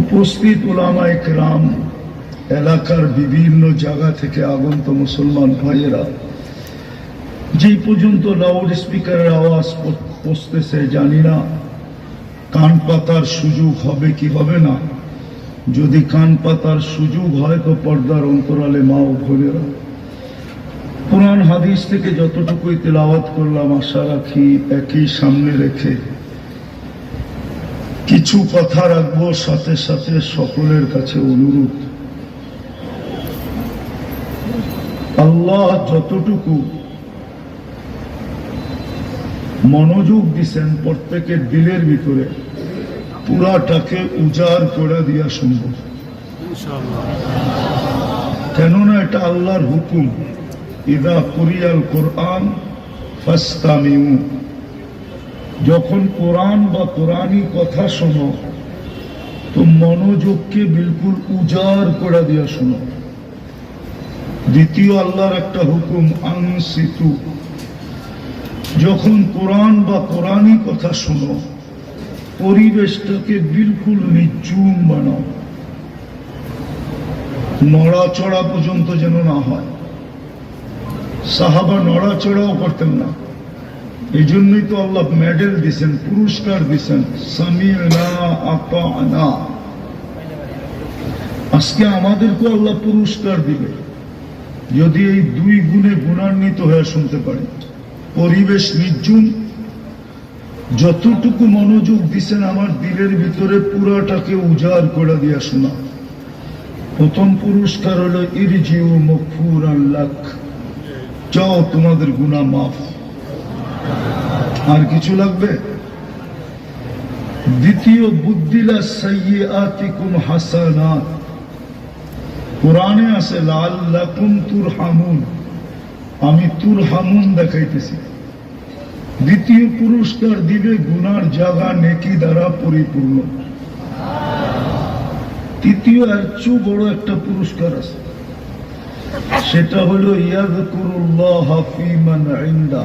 উপস্থিত ওলামা একরাম এলাকার বিভিন্ন জায়গা থেকে আগন্ত মুসলমান ভাইয়েরা যেই পর্যন্ত লাউড স্পিকারের আওয়াজ পৌঁছতেছে জানি না, কান পাতার সুযোগ হবে কি হবে না। যদি কান পাতার সুযোগ হয় তো পর্দার অন্তরালে মা ও বোনেরা, কোরআন হাদিস থেকে যতটুকুই তেলাওয়াত করলাম, আশা রাখি একই সামনে রেখে কিছু কথা রাখব, সাথে সাথে সকলের কাছে অনুরোধ। আল্লাহ যতটুকু মনোযোগ দিছেন প্রত্যেকের দিলের ভিতরে, পুরাটাকে উজাড় করে দেওয়া সম্ভব। কেননা এটা আল্লাহর হুকুম, ইদা কুরিয়াল কোরআন ফাস্তামিউ। যখন কোরআন বা কোরআনই কথা শোনো, তো মনোযোগকে বিলকুল উজাড় করে দিয়া শোনো। দ্বিতীয় আল্লাহর একটা হুকুম, আনসিতু। যখন কোরআন বা কোরআনই কথা শোনো, পরিবেশটাকে বিলকুল নিচুম বানাও। নড়াচড়া পর্যন্ত যেন না হয়। সাহাবা নড়াচড়াও করতেন না। এই জন্যই তো আল্লাহ মেডেল দিছেন পুরস্কার দিছেন আজকে আমাদেরকে আল্লাহ পুরস্কার দিবে। যদি এই দুই গুণে গুণান্বিত হয়ে শুনতে পারি। পরিবেশ নির্জুম যতটুকু মনোযোগ দিছেন আমার দিলের ভিতরে পুরাটাকে উজাড় করে দিয়া শোনা। প্রথম পুরস্কার হলো ইরজিউ মকফুর আল্লাহ চাও তোমাদের গুণা মাফ। আর কিছু লাগবে? দ্বিতীয় বুদ্দিলা সাইয়ে আতিকুম হাসানাত। কোরআনে আছে লাল লাকুম তুর হামুন আমি তুর হামুন দেখাইতেছি। দ্বিতীয় পুরস্কার দিবে গুনার জায়গা নেকি দ্বারা পরিপূর্ণ। তৃতীয় এর চেয়েও বড় একটা পুরস্কার আছে। সেটা হলো ইয়াদ ইয়াদকুরুল্লাহ ফিমান ইনদা।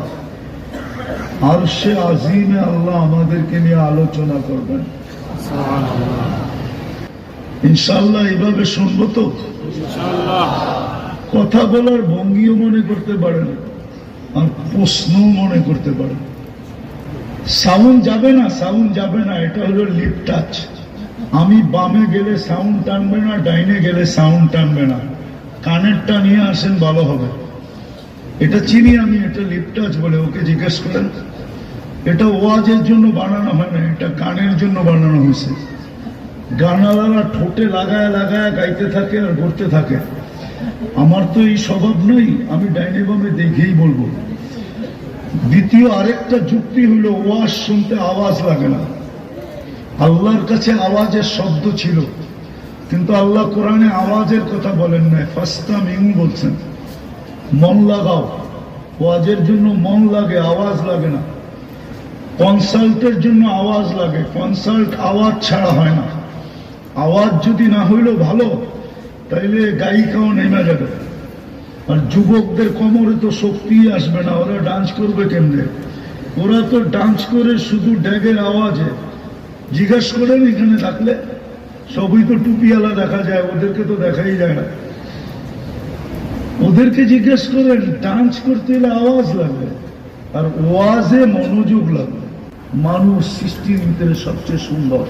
আর সে আজিমে আল্লাহ আমাদেরকে নিয়ে আলোচনা করবেন। ইনশাল্লাহ এভাবে শুনব তো? কথা বলার ভঙ্গিও মনে করতে পারেন আর প্রশ্নও মনে করতে পারেন সাউন্ড যাবে না সাউন্ড যাবে না এটা হলো লিপ টাচ আমি বামে গেলে সাউন্ড টানবে না ডাইনে গেলে সাউন্ড টানবে না। কানেরটা নিয়ে আসেন ভালো হবে। এটা চিনি আমি, এটা লিপ টাচ বলে ওকে জিজ্ঞেস করেন। এটা ওয়াজের জন্য বানানো হয় না, এটা গানের জন্য বানানো হয়েছে। গানালারা ঠোঁটে লাগায় লাগায় গাইতে থাকে আর করতে থাকে। আমার তো এই স্বভাব নেই আমি ডাইনে বামে দেখেই বলব। দ্বিতীয় আরেকটা যুক্তি হলো, ওয়াজ শুনতে আওয়াজ লাগে না। আল্লাহর কাছে আওয়াজের শব্দ ছিল, কিন্তু আল্লাহ কোরআনে আওয়াজের কথা বলেন না ফাস্তা মিউ বলছেন। মন লাগাও। ওয়াজের জন্য মন লাগে, আওয়াজ লাগে না। কনসাল্টের জন্য আওয়াজ লাগে। কনসাল্ট আওয়াজ ছাড়া হয় না। আওয়াজ যদি না হইলেও ভালো, তাইলে গায়িকাও নেমে যাবে। আর যুবকদের কোমরে তো শক্তি আসবে না, ওরা ডান্স করবে কেমনে? ওরা তো ডান্স করে শুধু ড্যাগের আওয়াজে। জিজ্ঞাসা করেন এখানে থাকলে? সবই তো টুপিওয়ালা দেখা যায়, ওদেরকে তো দেখাই যায় না। ওদেরকে জিজ্ঞেস করেন, ডান্স করতে হলে আওয়াজ লাগবে আর ওয়াজে মনোযোগ লাগবে মানুষ সৃষ্টির ভিতরে সবচেয়ে সুন্দর।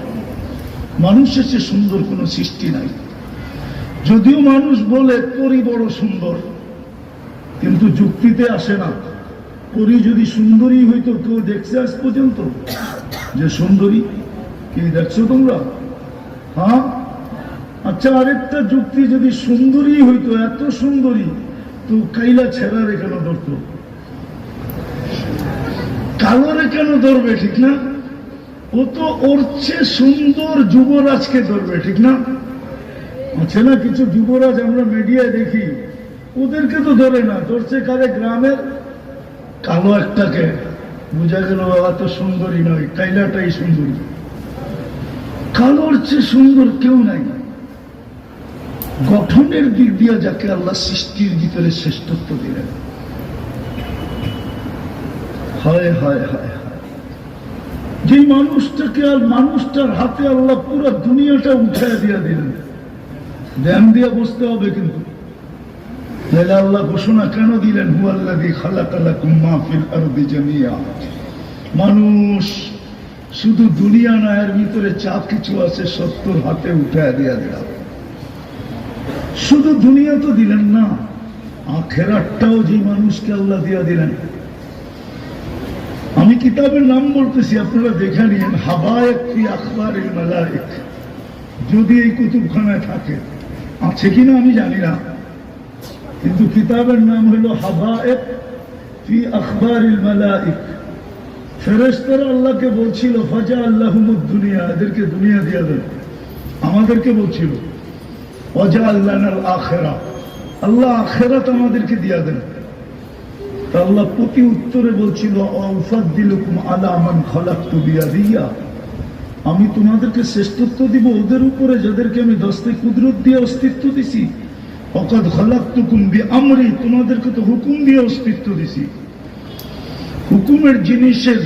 মানুষের চেয়ে সুন্দর, কোনো সৃষ্টি নাই। যদিও মানুষ বলে পরি বড় সুন্দর। কিন্তু যুক্তিতে আসে না। পরি যদি সুন্দরী হইতো, কেউ দেখছে আজ পর্যন্ত? যে সুন্দরী, কি দেখছ তোমরা? হ্যাঁ? আচ্ছা আরেকটা যুক্তি যদি সুন্দরী হইতো, এত সুন্দরী, তো কাইলা ছেড়ারে কেন ধরতো? কালোরে কেন ধরবে, ঠিক না? ও তো ওর চেয়ে সুন্দর যুবরাজকে ধরবে, ঠিক না? আছে না, কিছু যুবরাজ আমরা মিডিয়ায় দেখি, ওদেরকে তো ধরে না, ধরছে কারে গ্রামের? কালো একটাকে। বোঝা গেল এত সুন্দরী নয়, কাইলাটাই সুন্দরী। কালোর চেয়ে সুন্দর কেউ নাই। গঠনের দিক দিয়ে যাকে আল্লাহ সৃষ্টির ভিতরে শ্রেষ্ঠত্ব দিলেন। হয় হয় হয় যে মানুষটাকে আর মানুষটার হাতে আল্লাহ পুরো দুনিয়াটা উঠায় দিয়ে দিলেন, ধ্যান দিয়ে বসতে হবে কিন্তু। তাহলে আল্লাহ ঘোষণা কেন দিলেন হুয়াল্লাদি খালাকালাকুম মা ফিল আরদি জামিয়া মানুষ শুধু দুনিয়া না এর ভিতরে যা কিছু আছে সত্তর হাতে উঠায় দিয়া দিলাম। শুধু দুনিয়া তো দিলেন না আখেরাটাও যে মানুষকে আল্লাহ দিয়া দিলেন। আমি কিতাবের নাম বলতেছি, আপনারা দেখে নিন, হাবায়ক যদি এই কুতুবখানায় থাকে, আছে কিনা আমি জানি না। কিন্তু কিতাবের নাম হলো হাবায়ক ফি আখবার আল্লাহকে বলছিল ফাজা আল্লাহমুদ দুনিয়া, এদেরকে দুনিয়া দিয়ে দেন। আমাদেরকে বলছিল আখেরা। আল্লাহ আখেরাত আমাদেরকে দিয়া দেন। আল্লাহ প্রতি উত্তরে বলছিল আলা মান খলাক্তু বিয়াদিয়া। আমি তোমাদেরকে শ্রেষ্ঠত্ব দিব ওদের উপরে, যাদেরকে আমি দস্তে কুদরত দিয়ে অস্তিত্ব দিছি। অকদ খলাক্তুকুম বি আমরি তোমাদেরকে তো হুকুম দিয়ে অস্তিত্ব দিছি। হুকুমের জিনিসের,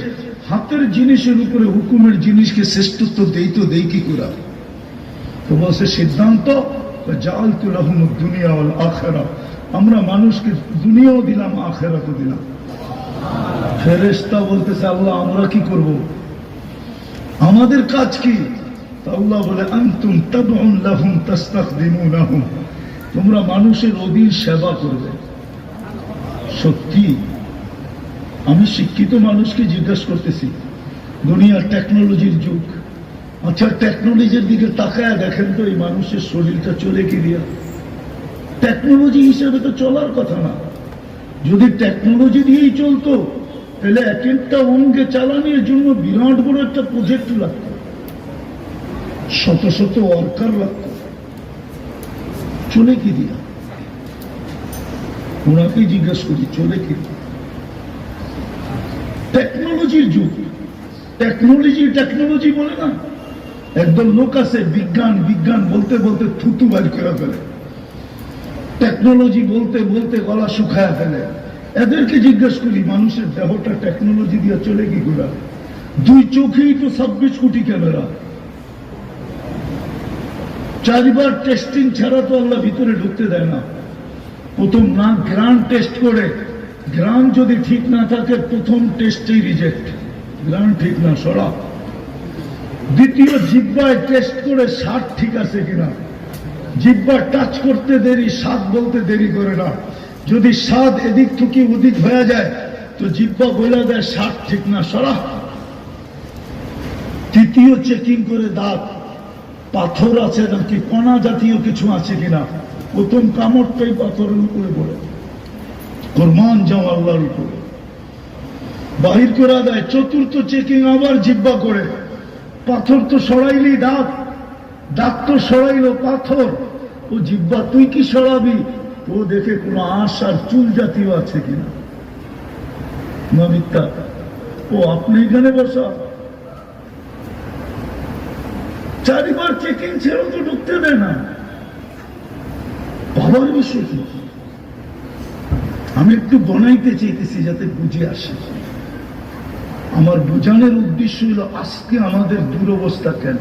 হাতের জিনিসের উপরে হুকুমের জিনিসকে শ্রেষ্ঠত্ব দেই তো দেই কি করা? তো বলছে সিদ্ধান্ত আমরা মানুষকে দুনিয়াও দিলাম, আখেরাতও দিলাম। ফেরেস্তা বলতেছে, আল্লাহ, আমরা কি করব? আমাদের কাজ কি? আল্লাহ বলে, আনতুম তাবউন লাহুম তাস্তাখদিমুনাহুম তোমরা মানুষের অধীন সেবা করবে। সত্যি, আমি শিক্ষিত মানুষকে জিজ্ঞাসা করতেছি, দুনিয়ার টেকনোলজির যুগ আচ্ছা টেকনোলজির দিকে তাকায় দেখেন তো এই মানুষের শরীরটা চলে কি দিয়া টেকনোলজি হিসেবে তো চলার কথা না। যদি টেকনোলজি দিয়েই চলতো, তাহলে এক একটা অঙ্গে চালানোর জন্য বিরাট বড় একটা প্রজেক্ট লাগতো। শত শত ওয়ার্কার লাগতো। চলে কি দিয়া ওনাকেই জিজ্ঞাসা করি, চলে কি? টেকনোলজির যুগ। টেকনোলজি টেকনোলজি বলে না? একদম লোক আছে, বিজ্ঞান বিজ্ঞান বলতে বলতে থুতু বাইর করে ফেলে। টেকনোলজি বলতে বলতে গলা শুকায় ফেলে। এদেরকে জিজ্ঞেস করি, মানুষের দেহটা টেকনোলজি দিয়ে চলে কি করে? দুই চোখেই তো ছাব্বিশ কোটি ক্যামেরা চারবার টেস্টিং ছাড়া তো আল্লাহ ভিতরে ঢুকতে দেয় না। প্রথম না গ্রান টেস্ট করে। গ্রাম যদি ঠিক না থাকে, প্রথম টেস্টেই রিজেক্ট গ্রাম ঠিক না সরা দ্বিতীয় জিব্বায় টেস্ট করে স্বাদ ঠিক আছে কিনা? জিব্বা টাচ করতে দেরি, স্বাদ বলতে দেরি করে না। যদি স্বাদ এদিক থেকে ওদিক হয়ে যায়, তো জিব্বা বলে দেয় স্বাদ ঠিক না সরা তৃতীয় চেকিং করে দাঁত পাথর আছে নাকি, কণা জাতীয় কিছু আছে কিনা? প্রথম কামড়টাই পাথরের উপরে পড়ে। কোরমান যাও আল্লাহর উপরে। বাহির করা দেয় চতুর্থ চেকিং আবার জিব্বা করে। পাথর তো সরাইলি দাঁত দাঁত তো সরাইলো পাথর। ও জিব্বা, তুই কি সরাবি? ও দেখে কোন আঁশ আর চুল জাতীয় আছে কিনা। না ও আপনি এখানে বসা। চারিবার চেকিং ছেড়েও তো ঢুকতে দেয় না। বাবার বিষয় কি? আমি একটু বনাইতে চাইতেছি যাতে বুঝে আসে। আমার বোঝানোর উদ্দেশ্য হলো আজকে আমাদের দুরবস্থা কেন?